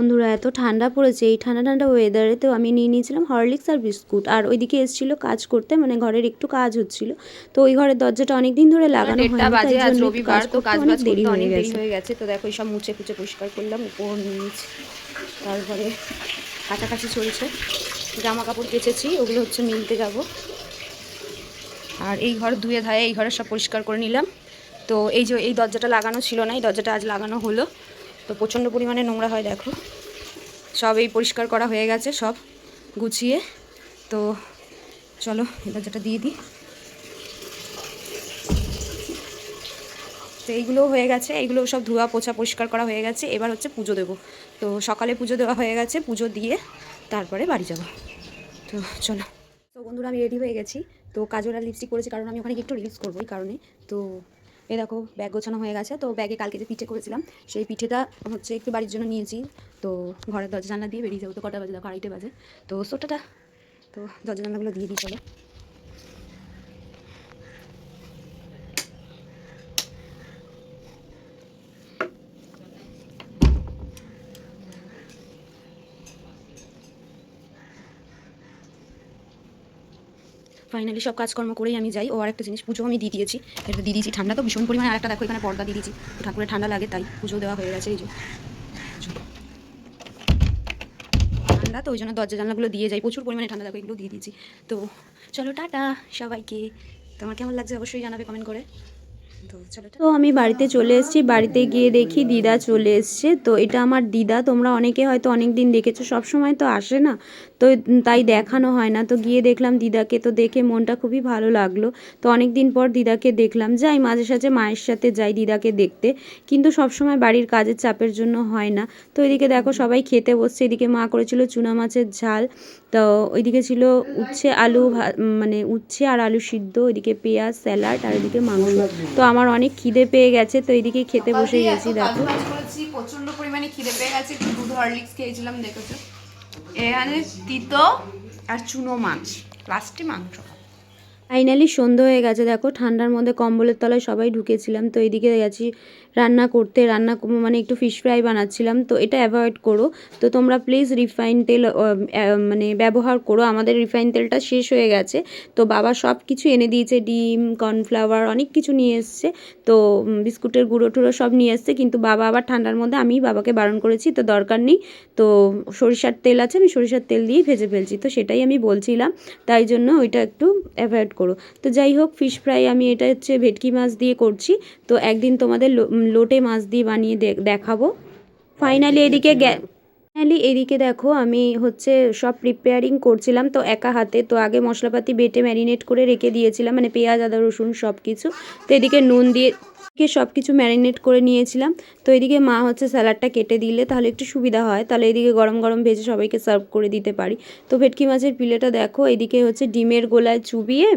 বন্ধুরা এত ঠান্ডা পড়েছে। এই ঠান্ডা ঠান্ডা ওয়েদারে তো আমি নিয়ে নিয়েছিলাম হরলিক্স আর বিস্কুট আর ওইদিকে এসেছিল কাজ করতে মানে ঘরের একটু কাজ হচ্ছিল। তো ওই ঘরের দরজাটা অনেক দিন ধরে লাগানো বাজে আজ জন্য রবিবার তো কাজ বাজ অনেক দেরি হয়ে গেছে। হয়ে গেছে। তো দেখো সব মুছে ফুচে পরিষ্কার করলাম উপর নিচ তারপরে কাছাকাছি চলছে। জামা কাপড় কেচেছি ওগুলো হচ্ছে মিলতে যাব। আর এই ঘর ধুয়ে ধায়ে এই ঘরে সব পরিষ্কার করে নিলাম। তো এই যে এই দরজাটা লাগানো ছিল না এই দরজাটা আজ লাগানো হলো। তো প্রচণ্ড পরিমাণে নোংরা হয়, দেখো। সব এই পরিষ্কার করা হয়ে গেছে, সব গুছিয়ে। তো চলো এই যেটা দিয়ে দিই। তো এইগুলো হয়ে গেছে, এইগুলো সব ধোয়া পোছা পরিষ্কার করা হয়ে গেছে। এবার হচ্ছে পুজো দেবো। তো সকালে পুজো দেওয়া হয়ে গেছে, পুজো দিয়ে তারপরে বাড়ি যাব। তো চলো। তো বন্ধুরা, আমি রেডি হয়ে গেছি। তো কাজল আর লিপস্টিক করেছি কারণ আমি ওখানে একটু রিলস করব, এই কারণে। তো এ দেখো ব্যাগ গোছানো হয়ে গেছে, তো ব্যাগে কালকে যে পিঠে করেছিলাম, সেই পিঠেটা হচ্ছে একটু বাড়ির জন্য নিয়েছি। তো ঘরের দরজা জানলা দিয়ে বেরিয়ে যাব, তো কটা বাজে? দেখো আড়াইটে বাজে। তো সোটাটা তো দরজা জানলাগুলো দিয়ে দিই, চলো। ফাইনালি সব কাজকর্ম করেই আমি যাই। ও আরেকটা জিনিস পুজো আমি দিয়ে দিয়েছি। এটা দিয়ে দিয়েছি। ঠান্ডা তো ভীষণ পরিমাণে। আরেকটা দেখো, এখানে পর্দা দিয়ে দিয়েছি। ঠাকুরের ঠান্ডা লাগে, তাই পুজো দেওয়া হয়ে গেছে, এই যে। ঠান্ডা তো, ওই জন্য দরজা জানলাগুলো দিয়ে যাই। প্রচুর পরিমাণে ঠান্ডা, দেখো, এগুলো দিয়ে দিয়েছি। তো চলো, টাটা সবাইকে। তোমার কেমন লাগছে অবশ্যই জানাবে কমেন্ট করে। তো আমি বাড়িতে চলে এসেছি, বাড়িতে গিয়ে দেখি দিদা চলে এসছে। তো এটা আমার দিদা, তোমরা অনেকে হয়তো অনেক দিন দেখেছ সময় তো আসে না। তো তাই দেখানো হয় না। তো গিয়ে দেখলাম দিদাকে, তো দেখে মনটা খুবই ভালো লাগল। তো অনেক দিন পর দিদাকে দেখলাম, যাই মাঝে সাঝে মায়ের সাথে যাই দিদাকে দেখতে। কিন্তু সব সময় বাড়ির কাজের চাপের জন্য হয় না। তো এদিকে দেখো সবাই খেতে বসছে, এদিকে মা করেছিল চুনা মাছের ঝাল। তো ওইদিকে ছিল উচ্ছে আলু ভা- মানে উচ্ছে আর আলু সিদ্ধ ওইদিকে পেঁয়াজ স্যালাড আর ওইদিকে মাংস। তো আমার অনেক খিদে পেয়ে গেছে তো এইদিকে খেতে বসে গেছি দেখো। প্রচণ্ড পরিমাণে খিদে পেয়ে গেছে একটু দুধ হরলিক্স খেয়েছিলাম দেখেছ? এখানে তিতো আর চুনো মাছ লাস্টে মাংস। ফাইনালি সন্ধ্যা হয়ে গেছে দেখো ঠান্ডার মধ্যে কম্বলের তলায় সবাই ঢুকেছিলাম তো এইদিকে গেছি রান্না করতে, রান্না মানে একটু ফিশ ফ্রাই বানাচ্ছিলাম, তো এটা অ্যাভয়েড করো। তো তোমরা প্লিজ রিফাইন তেল মানে ব্যবহার করো। আমাদের রিফাইন তেলটা শেষ হয়ে গেছে। তো বাবা সব কিছু এনে দিয়েছে, ডিম কর্নফ্লাওয়ার অনেক কিছু নিয়ে এসছে। তো বিস্কুটের গুঁড়ো টুড়ো সব নিয়ে এসছে। কিন্তু বাবা আবার ঠান্ডার মধ্যে আমি বাবাকে বারণ করেছি, তো দরকার নেই। তো সরিষার তেল আছে, আমি সরিষার তেল দিয়েই ভেজে ফেলছি। তো সেটাই আমি বলছিলাম। তাই জন্য ওইটা একটু অ্যাভয়েড করো। তো যাই হোক ফিশ ফ্রাই আমি এটা হচ্ছে ভেটকি মাছ দিয়ে করছি। তো একদিন তোমাদের লোটে মাছ দিয়ে বানিয়ে দেখাবো। ফাইনালি এদিকে গ্যা ফাইনালি এদিকে দেখো আমি হচ্ছে সব প্রিপেয়ারিং করছিলাম তো একা হাতে। তো আগে মশলাপাতি বেটে ম্যারিনেট করে রেখে দিয়েছিলাম মানে পেঁয়াজ আদা রসুন সব কিছু তো এদিকে নুন দিয়ে এদিকে সব কিছু ম্যারিনেট করে নিয়েছিলাম। তো এদিকে মা হচ্ছে স্যালাডটা কেটে দিলে তাহলে একটু সুবিধা হয়। তাহলে এদিকে গরম গরম ভেজে সবাইকে সার্ভ করে দিতে পারি। তো ভেটকি মাছের পিলেটা দেখো, এদিকে হচ্ছে ডিমের গোলায় চুবিয়ে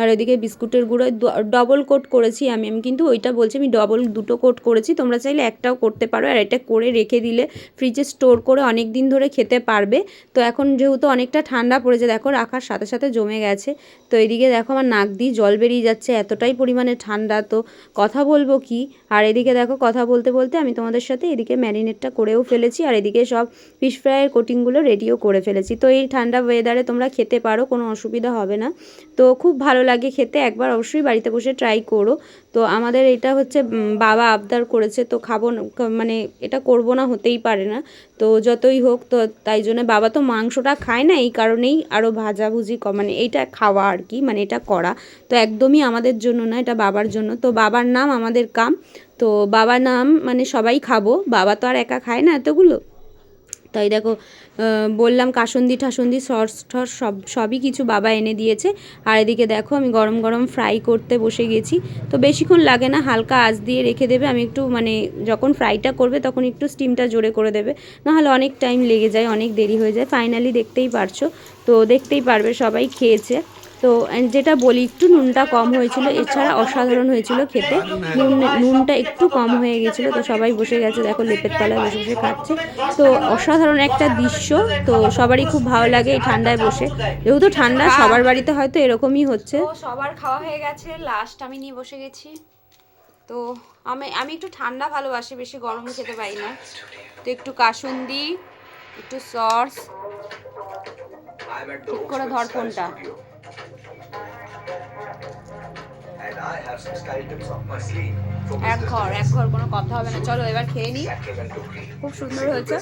আর এদিকে বিস্কুটের গুঁড়োয় ডবল কোট করেছি আমি আমি কিন্তু ওইটা বলছি, আমি ডবল দুটো কোট করেছি। তোমরা চাইলে একটাও করতে পারো আর এটা করে রেখে দিলে ফ্রিজে স্টোর করে অনেক দিন ধরে খেতে পারবে। তো এখন যেহেতু অনেকটা ঠান্ডা পড়েছে, দেখো রাখার সাথে সাথে জমে গেছে। তো এদিকে দেখো আমার নাক দিয়ে জল বেরিয়ে যাচ্ছে, এতটাই পরিমাণে ঠান্ডা। তো কথা বলব কি? আর এদিকে দেখো কথা বলতে বলতে আমি তোমাদের সাথে এদিকে ম্যারিনেটটা করেও ফেলেছি আর এদিকে সব ফিশ ফ্রাইয়ের কোটিংগুলো রেডিও করে ফেলেছি। তো এই ঠান্ডা ওয়েদারে তোমরা খেতে পারো, কোনো অসুবিধা হবে না। তো খুব ভালো লাগে খেতে, একবার অবশ্যই বাড়িতে বসে ট্রাই করো। তো আমাদের এটা হচ্ছে বাবা আবদার করেছে, তো খাব মানে এটা করব না, হতেই পারে না। তো যতই হোক, তো তাই জন্য বাবা তো মাংসটা খায় না, এই কারণেই আরও ভাজাভুজি ক- মানে এইটা খাওয়া আর কি মানে এটা করা। তো একদমই আমাদের জন্য না, এটা বাবার জন্য। তো বাবার নাম আমাদের কাম, তো বাবার নাম মানে সবাই খাব, বাবা তো আর একা খায় না এতগুলো? তাই দেখো বললাম কাসন্দি ঠাসন্দি সস ঠস সব, সবই কিছু বাবা এনে দিয়েছে। আর এদিকে দেখো, আমি গরম গরম ফ্রাই করতে বসে গেছি। তো বেশিক্ষণ লাগে না, হালকা আঁচ দিয়ে রেখে দেবে। আমি একটু মানে যখন ফ্রাইটা করবে, তখন একটু স্টিমটা জোরে করে দেবে। নাহলে অনেক টাইম লেগে যায়, অনেক দেরি হয়ে যায়। ফাইনালি দেখতেই পারছ। তো দেখতেই পারবে, সবাই খেয়েছে। তো যেটা বলি একটু নুনটা কম হয়েছিল এছাড়া অসাধারণ হয়েছিল খেতে। নুন নুনটা একটু কম হয়ে গেছিল তো সবাই বসে গেছে দেখো লেপের তলায় বসে বসে খাচ্ছে। তো অসাধারণ একটা দৃশ্য তো সবারই খুব ভালো লাগে এই ঠান্ডায় বসে। যেহেতু ঠান্ডা সবার বাড়িতে হয়তো এরকমই হচ্ছে। সবার খাওয়া হয়ে গেছে লাস্ট আমি নিয়ে বসে গেছি। তো আমি আমি একটু ঠান্ডা ভালোবাসি বেশি গরম খেতে পারি না। তো একটু কাসুন্দি একটু সস। ঠিক করে ধর ফোনটা। এক ঘর এক ঘর কোনো কথা হবে না। চলো এবার খেয়ে নিই খুব সুন্দর হয়েছে।